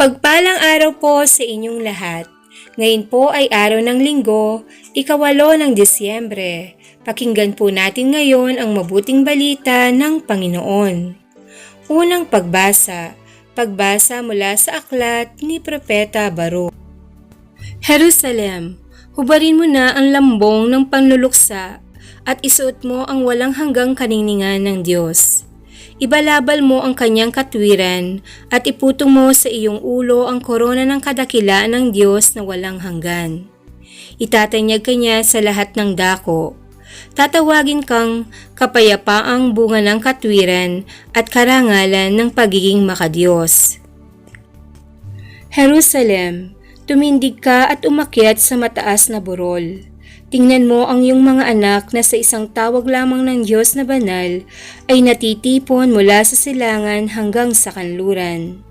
Mapagpalang araw po sa inyong lahat. Ngayon po ay araw ng linggo, ikawalo ng Disyembre. Pakinggan po natin ngayon ang mabuting balita ng Panginoon. Unang pagbasa, pagbasa mula sa aklat ni Propeta Baruch. Jerusalem, hubarin mo na ang lambong ng panluluksa at isuot mo ang walang hanggang kaningningan ng Diyos. Ibalabal mo ang kanyang katwiran at iputong mo sa iyong ulo ang korona ng kadakilaan ng Diyos na walang hanggan. Itatanyag kanya sa lahat ng dako. Tatawagin kang kapayapaang bunga ng katwiran at karangalan ng pagiging makadiyos. Jerusalem, tumindig ka at umakyat sa mataas na burol. Tingnan mo ang iyong mga anak na sa isang tawag lamang ng Diyos na banal ay natitipon mula sa silangan hanggang sa kanluran.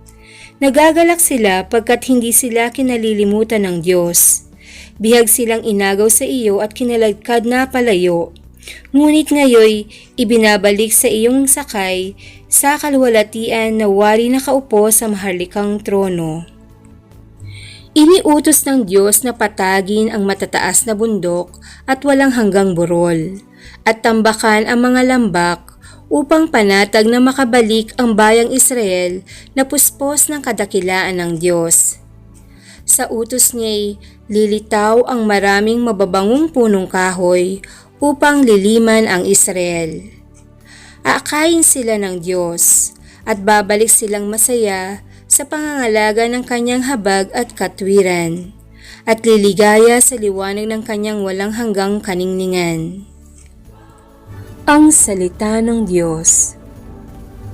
Nagagalak sila pagkat hindi sila kinalilimutan ng Diyos. Bihag silang inagaw sa iyo at kinaladkad na palayo. Ngunit ngayoy ibinabalik sa iyong sakay sa kalwalatian na wari na kaupo sa maharlikang trono. Iniutos ng Diyos na patagin ang matataas na bundok at walang hanggang burol, at tambakan ang mga lambak upang panatag na makabalik ang bayang Israel na puspos ng kadakilaan ng Diyos. Sa utos niya'y lilitaw ang maraming mababangong punong kahoy upang liliman ang Israel. Aakayin sila ng Diyos at babalik silang masaya sa pangangalaga ng kanyang habag at katwiran, at liligaya sa liwanag ng kanyang walang hanggang kaningningan. Ang Salita ng Diyos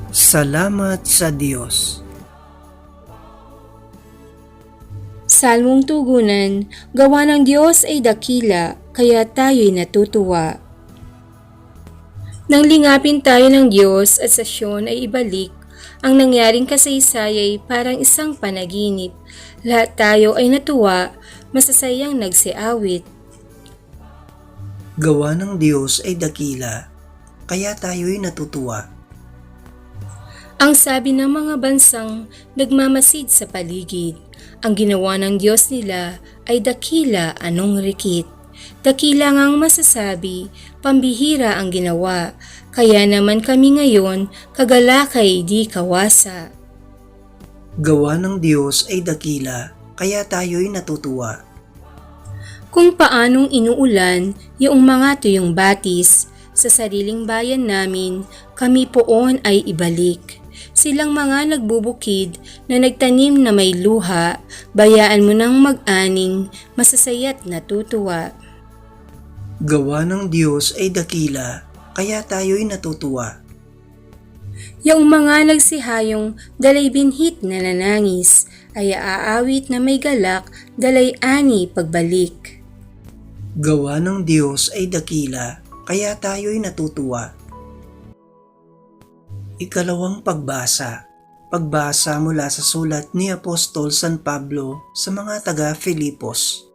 Salamat sa Diyos. Salmong tugunan, gawa ng Diyos ay dakila, kaya tayo'y natutuwa. Nang lingapin tayo ng Diyos at sa Siyon ay ibalik, ang nangyaring kasaysay ay parang isang panaginip. Lahat tayo ay natuwa, masasayang nagsiawit. Gawa ng Diyos ay dakila, kaya tayo'y natutuwa. Ang sabi ng mga bansang nagmamasid sa paligid, ang ginawa ng Diyos nila ay dakila anong rikit. Dakila ngang masasabi, pambihira ang ginawa, kaya naman kami ngayon kagalakay di kawasa. Gawa ng Diyos ay dakila, kaya tayo'y natutuwa. Kung paanong inuulan yung mga tuyong batis, sa sariling bayan namin, kami poon ay ibalik. Silang mga nagbubukid na nagtanim na may luha, bayaan mo ng mag-aning, masasayat natutuwa. Gawa ng Diyos ay dakila, kaya tayo'y natutuwa. Yung mga nagsihayong dalay binhit na nanangis, ay aawit na may galak, dalay ani pagbalik. Gawa ng Diyos ay dakila, kaya tayo'y natutuwa. Ikalawang pagbasa. Pagbasa mula sa sulat ni Apostol San Pablo sa mga taga Filipos.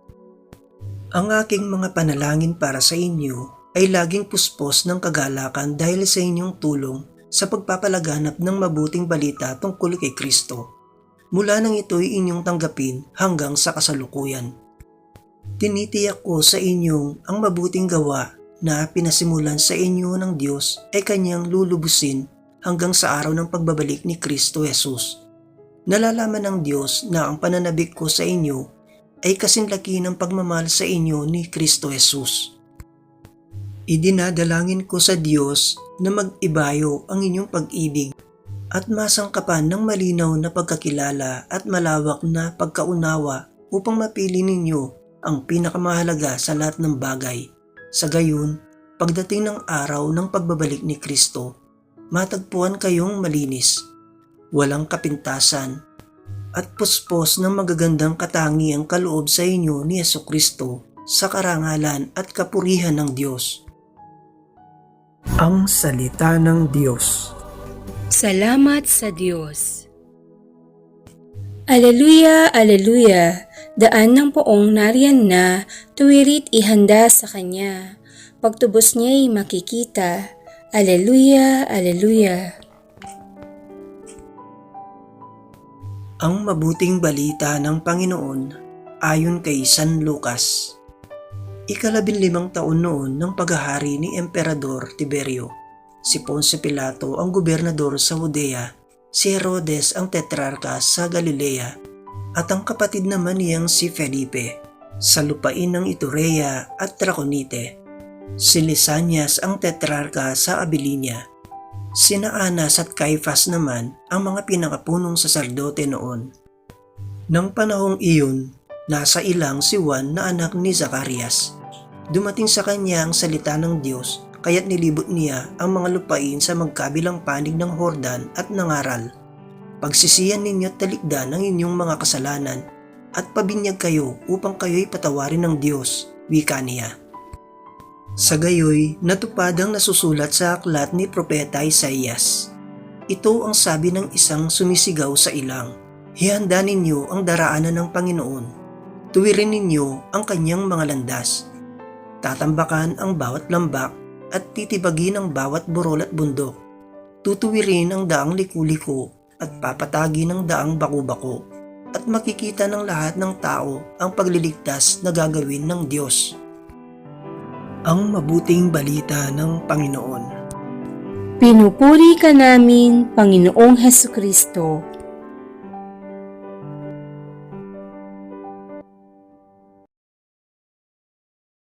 Ang aking mga panalangin para sa inyo ay laging puspos ng kagalakan dahil sa inyong tulong sa pagpapalaganap ng mabuting balita tungkol kay Kristo. Mula nang ito'y inyong tanggapin hanggang sa kasalukuyan. Tinitiyak ko sa inyong ang mabuting gawa na pinasimulan sa inyo ng Diyos ay kanyang lulubusin hanggang sa araw ng pagbabalik ni Kristo Jesus. Nalalaman ng Diyos na ang pananabik ko sa inyo ay kasing laki ng pagmamahal sa inyo ni Kristo Jesus. Idinadalangin ko sa Diyos na mag-ibayo ang inyong pag-ibig at masangkapan ng malinaw na pagkakilala at malawak na pagkaunawa upang mapili ninyo ang pinakamahalaga sa lahat ng bagay. Sa gayon, pagdating ng araw ng pagbabalik ni Kristo, matagpuan kayong malinis, walang kapintasan, at puspos ng magagandang katangiang kaloob sa inyo ni Yeso Kristo sa karangalan at kapurihan ng Diyos. Ang Salita ng Diyos Salamat sa Diyos. Aleluya, aleluya, daan ng poong nariyan na, tuwirit ihanda sa Kanya. Pagtubos niya'y makikita. Aleluya, aleluya. Ang mabuting balita ng Panginoon ayon kay San Lucas. Ikalabinlimang taon noon ng paghahari ni Emperador Tiberio. Si Ponce Pilato ang gobernador sa Judea, si Herodes ang tetrarka sa Galilea, at ang kapatid naman niyang si Felipe sa lupain ng Iturea at Traconite. Si Lisanias ang tetrarka sa Abilinia. Sina Anas at Caiphas naman ang mga pinakapunong saserdote noon. Nang panahong iyon, nasa ilang si Juan na anak ni Zacarias. Dumating sa kanya ang salita ng Diyos kaya't nilibot niya ang mga lupain sa magkabilang panig ng Hordan at nangaral. Pagsisiyan ninyo at talikdan ang inyong mga kasalanan at pabinyag kayo upang kayo'y patawarin ng Diyos, wika niya. Sa gayoy, natupad ang nasusulat sa aklat ni Propeta Isaias. Ito ang sabi ng isang sumisigaw sa ilang. Hihanda ninyo ang daraanan ng Panginoon. Tuwirin ninyo ang kanyang mga landas. Tatambakan ang bawat lambak at titibagin ang bawat burol at bundok. Tutuwirin ang daang liku-liko at papatagin ang daang baku-bako. At makikita ng lahat ng tao ang pagliligtas na gagawin ng Diyos ang mabuting balita ng Panginoon. Pinupuri ka namin, Panginoong Heso Kristo.